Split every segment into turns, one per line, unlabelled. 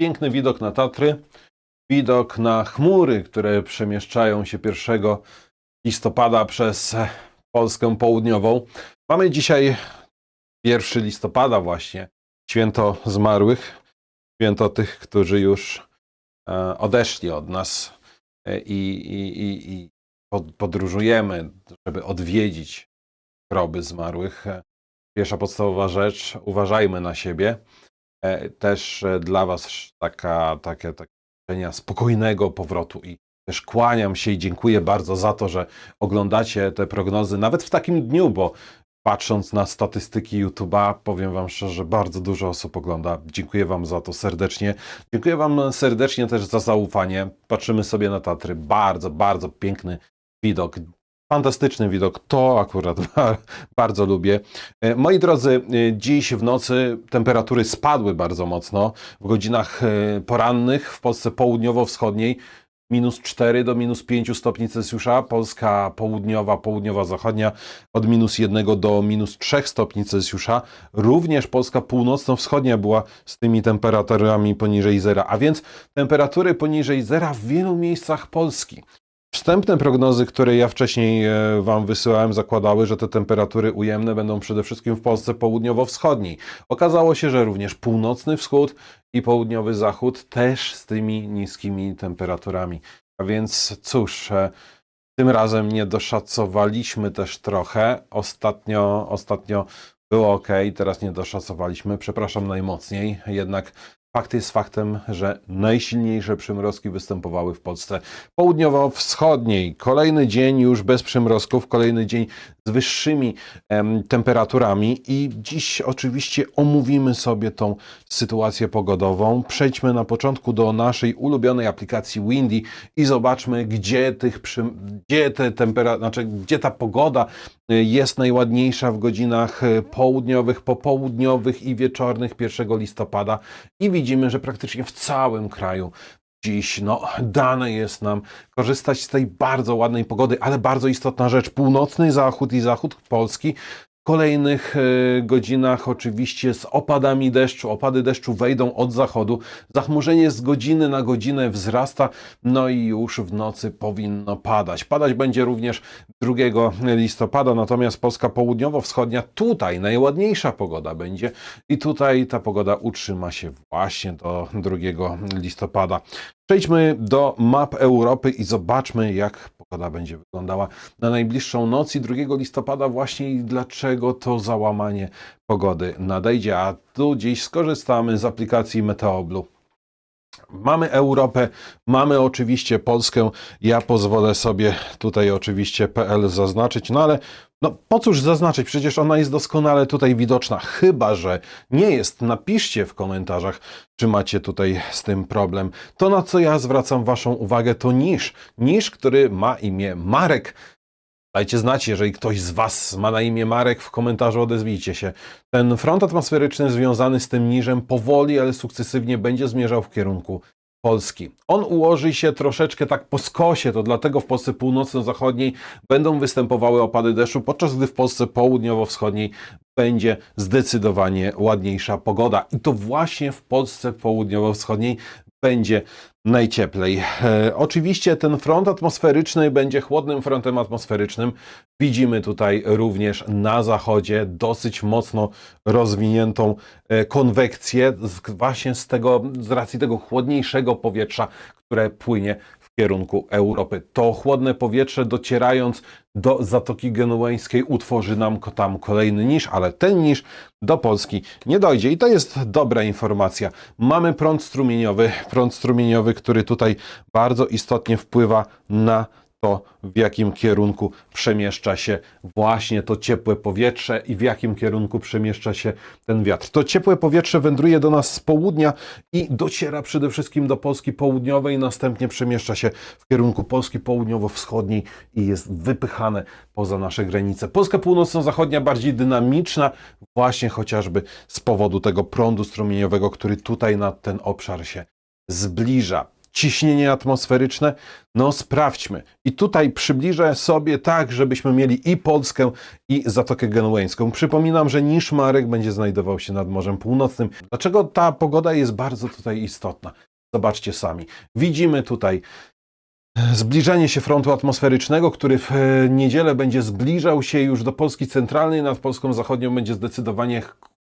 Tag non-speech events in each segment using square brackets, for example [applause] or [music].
Piękny widok na Tatry, widok na chmury, które przemieszczają się 1 listopada przez Polskę Południową. Mamy dzisiaj 1 listopada właśnie, święto zmarłych, święto tych, którzy już e, odeszli od nas e, i, i, i, i pod- podróżujemy, żeby odwiedzić groby zmarłych. E, Pierwsza podstawowa rzecz, uważajmy na siebie. E, Też e, dla Was taka, takie, takie spokojnego powrotu i też kłaniam się i dziękuję bardzo za to, że oglądacie te prognozy nawet w takim dniu, bo patrząc na statystyki YouTube'a, powiem Wam szczerze, bardzo dużo osób ogląda. Dziękuję Wam za to serdecznie. Dziękuję Wam serdecznie też za zaufanie. Patrzymy sobie na Tatry. Bardzo, bardzo piękny widok. Fantastyczny widok. To akurat [laughs] bardzo lubię. E, Moi drodzy, e, dziś w nocy temperatury spadły bardzo mocno. W godzinach e, porannych w Polsce południowo-wschodniej minus 4 do minus 5 stopni Celsjusza. Polska południowa, południowa-zachodnia od minus 1 do minus 3 stopni Celsjusza. Również Polska północno-wschodnia była z tymi temperaturami poniżej zera, a więc temperatury poniżej zera w wielu miejscach Polski. Wstępne prognozy, które ja wcześniej e, Wam wysyłałem, zakładały, że te temperatury ujemne będą przede wszystkim w Polsce południowo-wschodniej. Okazało się, że również północny wschód i południowy zachód też z tymi niskimi temperaturami. A więc cóż, e, tym razem nie doszacowaliśmy też trochę. Ostatnio, ostatnio było ok, teraz nie doszacowaliśmy. Przepraszam najmocniej, jednak fakt jest faktem, że najsilniejsze przymrozki występowały w Polsce południowo-wschodniej. Kolejny dzień już bez przymrozków, kolejny dzień z wyższymi em, temperaturami i dziś oczywiście omówimy sobie tą sytuację pogodową. Przejdźmy na początku do naszej ulubionej aplikacji Windy i zobaczmy, gdzie tych przym- gdzie te tempera- znaczy, gdzie ta pogoda y, jest najładniejsza w godzinach y, południowych, popołudniowych i wieczornych 1 listopada i widzimy, że praktycznie w całym kraju dziś no, dane jest nam korzystać z tej bardzo ładnej pogody, ale bardzo istotna rzecz, północny zachód i zachód Polski kolejnych e, godzinach oczywiście z opadami deszczu. Opady deszczu wejdą od zachodu. Zachmurzenie z godziny na godzinę wzrasta, no i już w nocy powinno padać. Padać będzie również 2 listopada, natomiast Polska południowo-wschodnia, tutaj najładniejsza pogoda będzie i tutaj ta pogoda utrzyma się właśnie do 2 listopada. Przejdźmy do map Europy i zobaczmy, jak pogoda będzie wyglądała na najbliższą noc i 2 listopada właśnie i dlaczego to załamanie pogody nadejdzie. A tu dziś skorzystamy z aplikacji Meteoblu. Mamy Europę, mamy oczywiście Polskę. Ja pozwolę sobie tutaj oczywiście PL zaznaczyć, no ale no po cóż zaznaczyć? Przecież ona jest doskonale tutaj widoczna. Chyba, że nie jest, napiszcie w komentarzach, czy macie tutaj z tym problem. To, na co ja zwracam Waszą uwagę, to niż. Niż, który ma imię Marek. Dajcie znać, jeżeli ktoś z Was ma na imię Marek, w komentarzu odezwijcie się. Ten front atmosferyczny związany z tym niżem powoli, ale sukcesywnie będzie zmierzał w kierunku Polski. On ułoży się troszeczkę tak po skosie, to dlatego w Polsce północno-zachodniej będą występowały opady deszczu, podczas gdy w Polsce południowo-wschodniej będzie zdecydowanie ładniejsza pogoda. I to właśnie w Polsce południowo-wschodniej będzie najcieplej. E, oczywiście ten front atmosferyczny będzie chłodnym frontem atmosferycznym. Widzimy tutaj również na zachodzie dosyć mocno rozwiniętą e, konwekcję z, właśnie z tego, z racji tego chłodniejszego powietrza, które płynie kierunku Europy. To chłodne powietrze docierając do Zatoki Genueńskiej utworzy nam tam kolejny niż, ale ten niż do Polski nie dojdzie. I to jest dobra informacja. Mamy prąd strumieniowy, prąd strumieniowy, który tutaj bardzo istotnie wpływa na to, w jakim kierunku przemieszcza się właśnie to ciepłe powietrze i w jakim kierunku przemieszcza się ten wiatr. To ciepłe powietrze wędruje do nas z południa i dociera przede wszystkim do Polski południowej, następnie przemieszcza się w kierunku Polski południowo-wschodniej i jest wypychane poza nasze granice. Polska północno-zachodnia bardziej dynamiczna, właśnie chociażby z powodu tego prądu strumieniowego, który tutaj na ten obszar się zbliża. Ciśnienie atmosferyczne? No sprawdźmy. I tutaj przybliżę sobie tak, żebyśmy mieli i Polskę, i Zatokę Genueńską. Przypominam, że niż Marek będzie znajdował się nad Morzem Północnym. Dlaczego ta pogoda jest bardzo tutaj istotna? Zobaczcie sami. Widzimy tutaj zbliżanie się frontu atmosferycznego, który w e, niedzielę będzie zbliżał się już do Polski centralnej, nad Polską zachodnią będzie zdecydowanie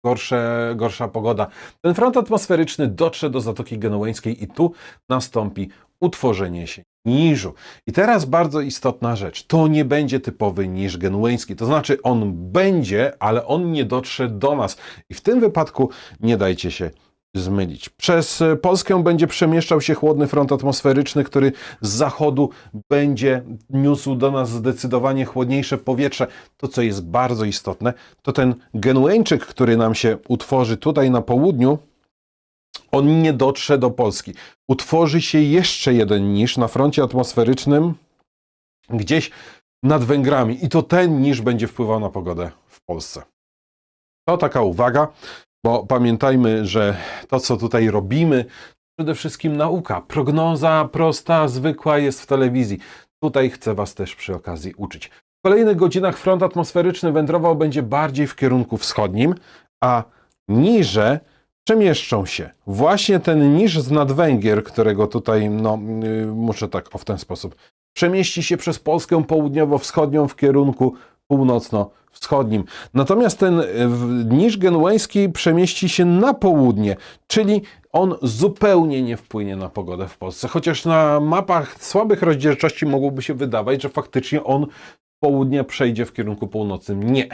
gorsze, gorsza pogoda. Ten front atmosferyczny dotrze do Zatoki Genueńskiej i tu nastąpi utworzenie się niżu. I teraz bardzo istotna rzecz. To nie będzie typowy niż genueński. To znaczy on będzie, ale on nie dotrze do nas. I w tym wypadku nie dajcie się zmylić. Przez e, Polskę będzie przemieszczał się chłodny front atmosferyczny, który z zachodu będzie niósł do nas zdecydowanie chłodniejsze powietrze. To, co jest bardzo istotne, to ten Genueńczyk, który nam się utworzy tutaj na południu, on nie dotrze do Polski. Utworzy się jeszcze jeden niż na froncie atmosferycznym gdzieś nad Węgrami i to ten niż będzie wpływał na pogodę w Polsce. To taka uwaga, bo pamiętajmy, że to, co tutaj robimy, przede wszystkim nauka. Prognoza prosta, zwykła jest w telewizji. Tutaj chcę Was też przy okazji uczyć. W kolejnych godzinach front atmosferyczny wędrował będzie bardziej w kierunku wschodnim, a niże przemieszczą się. Właśnie ten niż z nadwęgier, którego tutaj, no, yy, muszę tak o w ten sposób, przemieści się przez Polskę południowo-wschodnią w kierunku północno-wschodnim. Natomiast ten w- niż genueński przemieści się na południe, czyli on zupełnie nie wpłynie na pogodę w Polsce. Chociaż na mapach słabych rozdzielczości mogłoby się wydawać, że faktycznie on południa przejdzie w kierunku północnym. Nie.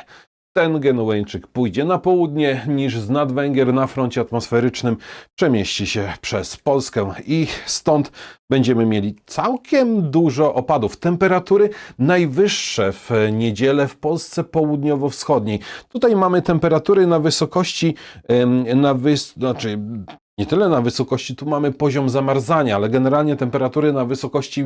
Ten Genueńczyk pójdzie na południe, niż z nadwęgier na froncie atmosferycznym przemieści się przez Polskę i stąd będziemy mieli całkiem dużo opadów. Temperatury najwyższe w niedzielę w Polsce południowo-wschodniej. Tutaj mamy temperatury na wysokości, na wys... znaczy nie tyle na wysokości, tu mamy poziom zamarzania, ale generalnie temperatury na wysokości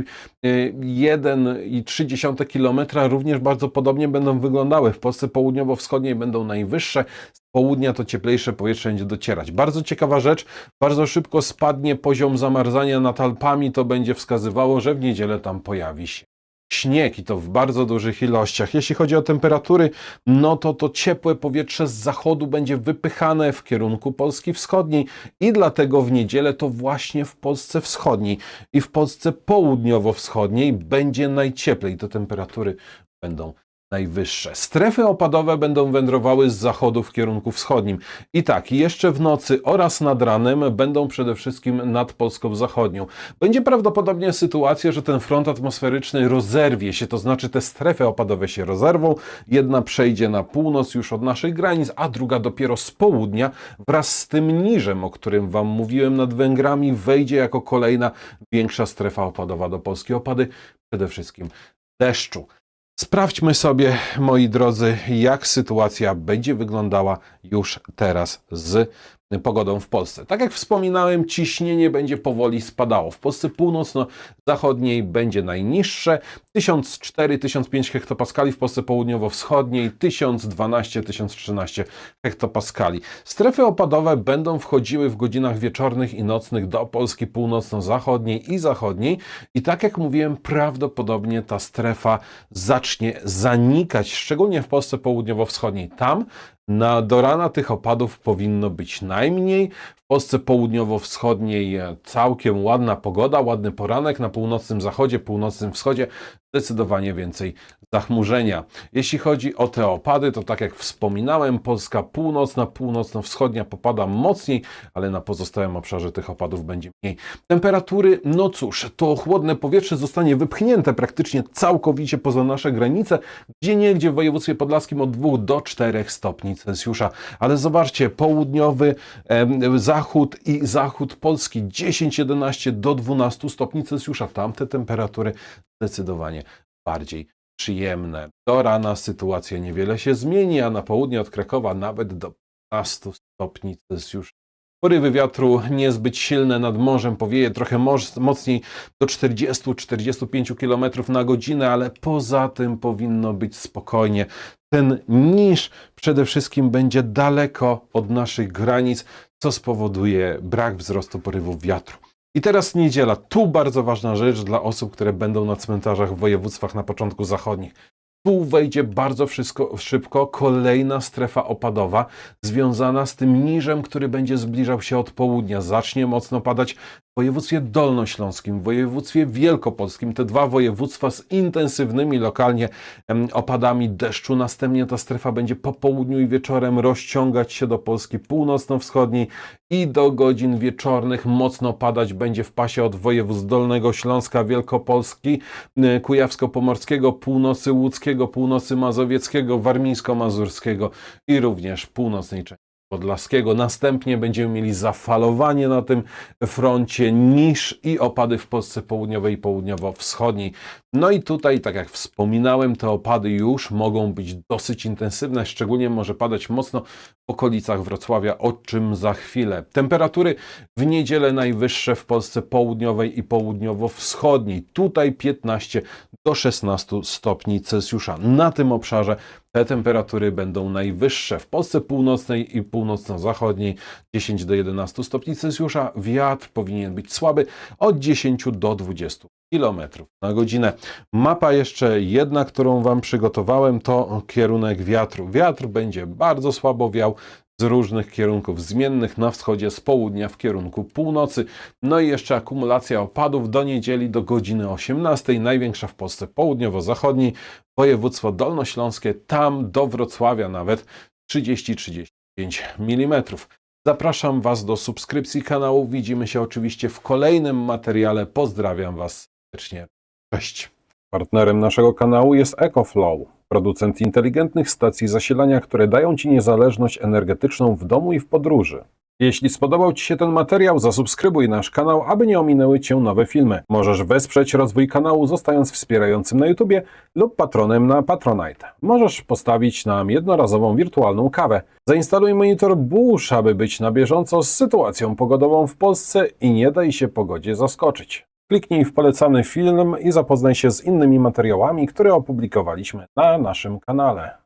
y, 1,3 km również bardzo podobnie będą wyglądały. W Polsce południowo-wschodniej będą najwyższe, z południa to cieplejsze powietrze będzie docierać. Bardzo ciekawa rzecz, bardzo szybko spadnie poziom zamarzania nad Alpami, to będzie wskazywało, że w niedzielę tam pojawi się śnieg i to w bardzo dużych ilościach. Jeśli chodzi o temperatury, no to to ciepłe powietrze z zachodu będzie wypychane w kierunku Polski Wschodniej i dlatego w niedzielę to właśnie w Polsce Wschodniej i w Polsce Południowo-Wschodniej będzie najcieplej. To temperatury będą najwyższe. Strefy opadowe będą wędrowały z zachodu w kierunku wschodnim. I tak, jeszcze w nocy oraz nad ranem będą przede wszystkim nad Polską Zachodnią. Będzie prawdopodobnie sytuacja, że ten front atmosferyczny rozerwie się, to znaczy te strefy opadowe się rozerwą. Jedna przejdzie na północ już od naszych granic, a druga dopiero z południa wraz z tym niżem, o którym Wam mówiłem nad Węgrami, wejdzie jako kolejna większa strefa opadowa do Polski. Opady przede wszystkim deszczu. Sprawdźmy sobie, moi drodzy, jak sytuacja będzie wyglądała już teraz z pogodą w Polsce. Tak jak wspominałem, ciśnienie będzie powoli spadało. W Polsce północno-zachodniej będzie najniższe 1004-1005 hektopaskali, w Polsce południowo-wschodniej 1012-1013 hektopaskali. Strefy opadowe będą wchodziły w godzinach wieczornych i nocnych do Polski północno-zachodniej i zachodniej i tak jak mówiłem, prawdopodobnie ta strefa zacznie zanikać, szczególnie w Polsce południowo-wschodniej. Tam na do rana tych opadów powinno być najmniej. W Polsce południowo-wschodniej e, całkiem ładna pogoda, ładny poranek. Na północnym zachodzie, północnym wschodzie zdecydowanie więcej zachmurzenia. Jeśli chodzi o te opady, to tak jak wspominałem, Polska północna, północno-wschodnia popada mocniej, ale na pozostałym obszarze tych opadów będzie mniej. Temperatury, no cóż, to chłodne powietrze zostanie wypchnięte praktycznie całkowicie poza nasze granice, gdzie niegdzie w województwie podlaskim od 2 do 4 stopni Celsjusza. Ale zobaczcie, południowy em, zachód i zachód Polski 10-11 do 12 stopni Celsjusza. Tamte temperatury zdecydowanie bardziej przyjemne. Do rana sytuacja niewiele się zmieni, a na południe od Krakowa nawet do 15 stopni Celsjusza. Porywy wiatru niezbyt silne nad morzem powieje trochę mocniej do 40-45 km na godzinę, ale poza tym powinno być spokojnie. Ten niż przede wszystkim będzie daleko od naszych granic, co spowoduje brak wzrostu porywów wiatru. I teraz niedziela. Tu bardzo ważna rzecz dla osób, które będą na cmentarzach w województwach na początku zachodnich. Tu wejdzie bardzo wszystko, szybko kolejna strefa opadowa związana z tym niżem, który będzie zbliżał się od południa. Zacznie mocno padać w województwie dolnośląskim, w województwie wielkopolskim. Te dwa województwa z intensywnymi lokalnie opadami deszczu. Następnie ta strefa będzie po południu i wieczorem rozciągać się do Polski północno-wschodniej i do godzin wieczornych mocno padać będzie w pasie od województw Dolnego Śląska, Wielkopolski, y, Kujawsko-Pomorskiego, Północy Łódzkiego, Północy Mazowieckiego, Warmińsko-Mazurskiego i również północnej części Podlaskiego. Następnie będziemy mieli zafalowanie na tym froncie, niż i opady w Polsce południowej i południowo-wschodniej. No i tutaj, tak jak wspominałem, te opady już mogą być dosyć intensywne, szczególnie może padać mocno okolicach Wrocławia, o czym za chwilę. Temperatury w niedzielę najwyższe w Polsce południowej i południowo-wschodniej. Tutaj 15 do 16 stopni Celsjusza. Na tym obszarze te temperatury będą najwyższe. W Polsce północnej i północno-zachodniej 10 do 11 stopni Celsjusza. Wiatr powinien być słaby od 10 do 20 km na godzinę. Mapa jeszcze jedna, którą Wam przygotowałem, to kierunek wiatru. Wiatr będzie bardzo słabo wiał z różnych kierunków zmiennych na wschodzie z południa w kierunku północy. No i jeszcze akumulacja opadów do niedzieli do godziny 18, największa w Polsce południowo-zachodniej, województwo dolnośląskie, tam do Wrocławia nawet 30-35 mm. Zapraszam Was do subskrypcji kanału. Widzimy się oczywiście w kolejnym materiale. Pozdrawiam Was serdecznie. Cześć. Partnerem naszego kanału jest EcoFlow, producent inteligentnych stacji zasilania, które dają Ci niezależność energetyczną w domu i w podróży. Jeśli spodobał Ci się ten materiał, zasubskrybuj nasz kanał, aby nie ominęły Cię nowe filmy. Możesz wesprzeć rozwój kanału zostając wspierającym na YouTubie lub patronem na Patronite. Możesz postawić nam jednorazową wirtualną kawę. Zainstaluj monitor Bush, aby być na bieżąco z sytuacją pogodową w Polsce i nie daj się pogodzie zaskoczyć. Kliknij w polecany film i zapoznaj się z innymi materiałami, które opublikowaliśmy na naszym kanale.